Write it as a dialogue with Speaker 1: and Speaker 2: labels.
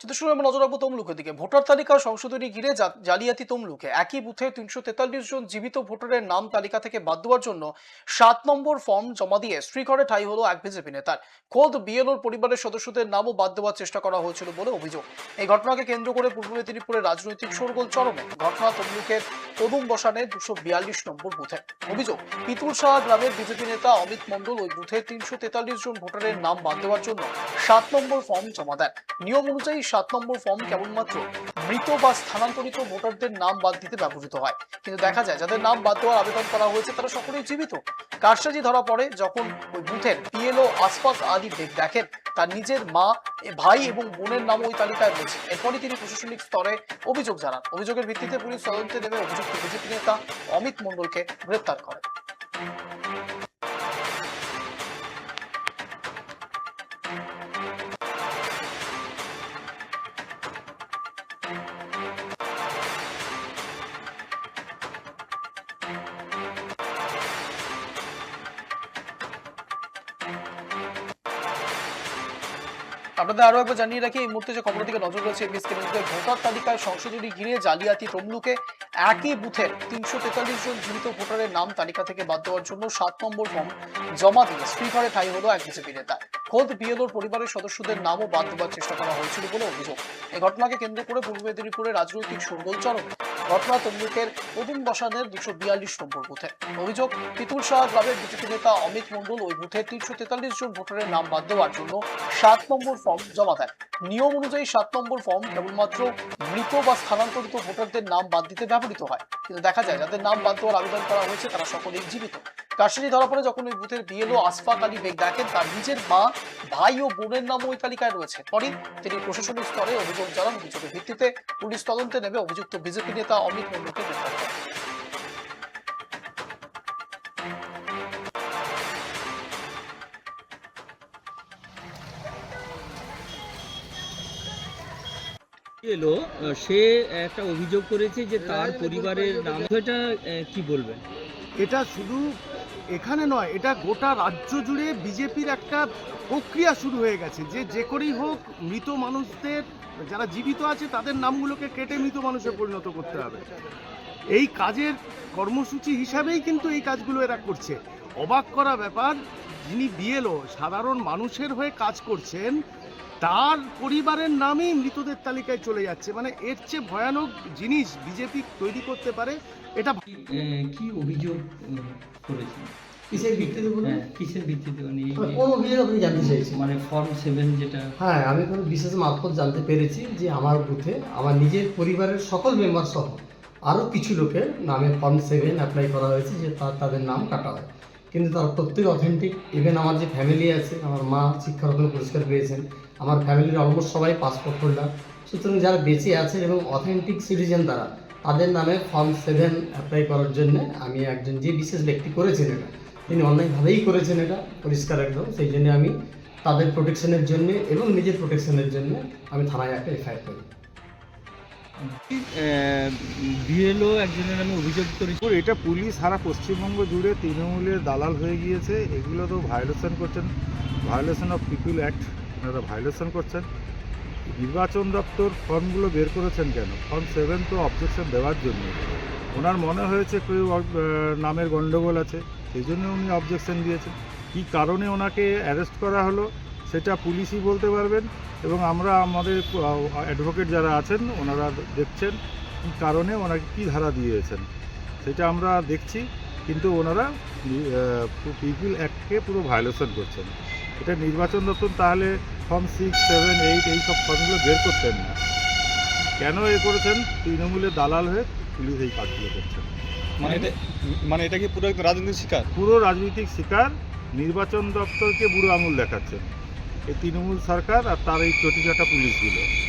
Speaker 1: শুনে আমরা নজর রাখব তমলুকের দিকে। ভোটার তালিকা সংশোধনী ঘিরে জালিয়াতি তমলুকে। একই বুথে তিনশো তেতাল্লিশ জন জীবিত ভোটারের নাম তালিকা থেকে বাদ দেওয়ার জন্য সাত নম্বর ফর্ম জমা দিয়ে শ্রীঘরে ঠাই হলো এক বিজেপি নেতার। খোদ বিএলওর পরিবারের সদস্যদের নামও বাদ দেওয়ার চেষ্টা করা হয়েছিল বলে অভিযোগ। এই ঘটনাকে কেন্দ্র করে পূর্ব মেদিনীপুরের রাজনৈতিক শোরগোল চরমে। ঘটনা তমলুকের কদম বসানে দুশো বিয়াল্লিশ নম্বর বুথে। অভিযোগ, পিতুলশাহ গ্রামের বিজেপি নেতা অমিত মণ্ডল ওই বুথে তিনশো তেতাল্লিশ জন ভোটারের নাম বাদ দেওয়ার জন্য সাত নম্বর ফর্ম জমা দেন। নিয়ম অনুযায়ী সাত নম্বর ফর্ম কেবলমাত্র মৃত বা স্থানান্তরিত ভোটারদের নাম বাদ দিতে ব্যবহৃত হয়। কিন্তু দেখা যায়, যাদের নাম বাদ দেওয়ার আবেদন করা হয়েছে, তারা সকলেই জীবিত। কারসাজি ধরা পড়ে যখন ওই বুথের পিএলও আসফাক বেগ দেখেন, তার নিজের মা, ভাই এবং বোনের নাম ওই তালিকায় রয়েছে। এরপরই তিনি প্রশাসনিক স্তরে অভিযোগ জানান। অভিযোগের ভিত্তিতে পুলিশ তদন্তে নেমে অভিযুক্ত বিজেপি নেতা অমিত মণ্ডলকে গ্রেপ্তার করে আপনাদের আরও একবার জানিয়ে রাখি, এই মুহূর্তে যে খবরের দিকে নজর রয়েছে এবিএসকে নিউজের ভোটার তালিকায় সংশোধনী ঘিরে জালিয়াতি তমলুকে একই বুথের তিনশো তেতাল্লিশ জন জীবিত ভোটারের নাম তালিকা থেকে বাদ দেওয়ার জন্য সাত নম্বর ফর্ম জমা দিয়ে শ্রীঘরে ঠাই হলো এক বিজেপি নেতা। খোদ বিএলওর পরিবারের সদস্যদের নামও বাদ দেওয়ার চেষ্টা করা হয়েছিল বলে অভিযোগ। এই ঘটনাকে কেন্দ্র করে পূর্ব মেদিনীপুরের রাজনৈতিক শোরগোল চরমে। ঘটনা তমলুকের প্রথম বসানের দুশো বিয়াল্লিশ নম্বর বুথে। অভিযোগ, তিতুল শাহ গ্রামের বিজেপি নেতা অমিত মন্ডল ওই বুথে তিনশো তেতাল্লিশ জন ভোটারের নাম বাদ দেওয়ার জন্য সাত নম্বর ফর্ম জমা দেন। নিয়ম অনুযায়ী সাত নম্বর ফর্ম কেবলমাত্র মৃত বা স্থানান্তরিত ভোটারদের নাম বাদ দিতে ব্যবহৃত হয়। কিন্তু দেখা যায়, যাদের নাম বাদ দেওয়ার আবেদন করা হয়েছে, তারা সকলেই জীবিত। কাশিনী ধরা পড়ে যখন ওই বুথের বিএলও আসফাক আলী বেগ দেখেন তার নিজের মা ভাই ও বোনের নাম ওই তালিকায় রয়েছে। পরে তিনি প্রশাসনিক স্তরে অভিযোগ জানান অভিযোগের ভিত্তিতে পুলিশ তদন্তে নেমে অভিযুক্ত বিজেপি নেতা অমিত মণ্ডলকে গ্রেফতার করে
Speaker 2: এলো সে একটা অভিযোগ করেছে যে তার পরিবারের নাম এটা আহ, কি বলবেন?
Speaker 3: এটা শুধু এখানে নয়, এটা গোটা রাজ্য জুড়ে বিজেপির একটা প্রক্রিয়া শুরু হয়ে গেছে। যে যে করেই হোক, মৃত মানুষদের, যারা জীবিত আছে, তাদের নামগুলোকে কেটে মৃত মানুষে পরিণত করতে হবে। এই কাজের কর্মসূচি হিসাবেই কিন্তু এই কাজগুলো এরা করছে। অবাক করা ব্যাপার, যিনি বিএলও, সাধারণ মানুষের হয়ে কাজ করছেন তার পরিবারের নামেই মৃতদের তালিকায় চলে যাচ্ছে। মানে এর চেয়ে ভয়ানক জিনিস বিজেপি তৈরি করতে পারে এটা
Speaker 2: কি, অভিযোগ উম, করেছেন
Speaker 4: কিসের ভিত্তিতে বলুন?
Speaker 2: হ্যাঁ কিসের ভিত্তিতে? মানে এই
Speaker 4: কোন অভিযোগ আপনি জানতে চাইছেন?
Speaker 2: মানে ফর্ম সেভেন যেটা
Speaker 4: হ্যাঁ আমি কোনো বিশেষ মারফত জানতে পেরেছি যে আমার বুথে আমার নিজের পরিবারের সকল মেম্বার সহ আরও কিছু লোকের নামে ফর্ম সেভেন অ্যাপ্লাই করা হয়েছে যে তার তাদের নাম কাটা হয়। কিন্তু তার প্রত্যেক অথেন্টিক ইভেন আমার যে ফ্যামিলি আছে আমার মা শিক্ষারত্ন পুরস্কার পেয়েছেন আমার ফ্যামিলির অলমোস্ট সবাই পাসপোর্ট হোল্ডার সুতরাং যারা বেঁচে আছেন এবং অথেন্টিক সিটিজেন তারা তাদের নামে ফর্ম সেভেন অ্যাপ্লাই করার জন্য আমি একজন যে বিশেষ ব্যক্তি করেছেন এটা তিনি অন্যায়ভাবেই করেছেন এটা পরিষ্কার একদম। সেই জন্য আমি তাদের প্রোটেকশনের জন্য এবং নিজের প্রোটেকশনের জন্য আমি থানায় একটা এফআইআর করি।
Speaker 2: বিএলও একজনের নামে অভিযোগ করেছে।
Speaker 5: এটা পুলিশ সারা পশ্চিমবঙ্গ জুড়ে তৃণমূলের দালাল হয়ে গিয়েছে। এগুলো তো ভায়োলেশন করছেন। ভায়োলেশন অফ পিপুল অ্যাক্ট ওনারা ভায়োলেশন করছেন। নির্বাচন দপ্তর ফর্মগুলো বের করেছেন কেন? ফর্ম সেভেন তো অবজেকশন দেওয়ার জন্য। ওনার মনে হয়েছে কেউ নামের গণ্ডগোল আছে, সেই জন্য উনি অবজেকশন দিয়েছেন। কী কারণে ওনাকে অ্যারেস্ট করা হলো, সেটা পুলিশই বলতে পারবেন এবং আমরা আমাদের অ্যাডভোকেট যারা আছেন, ওনারা দেখছেন কী কারণে ওনাকে কী ধারা দিয়েছেন। সেটা আমরা দেখছি, কিন্তু ওনারা পিপিল অ্যাক্টকে পুরো ভায়োলেশন করছেন। এটা নির্বাচন দপ্তর তাহলে ফর্ম সিক্স সেভেন এইট এই সব ফর্মগুলো বের করতেন না। কেন এ করেছেন? তৃণমূলের দালাল হয়ে পুলিশ এই কাজগুলো করছেন।
Speaker 6: মানে এটা মানে এটা কি পুরো রাজনৈতিক শিকার?
Speaker 5: পুরো রাজনৈতিক শিকার নির্বাচন দপ্তরকে বুড়ো আঙুল দেখাচ্ছেন। এই তৃণমূল সরকার আর তার এই চটিচাটা পুলিশগুলো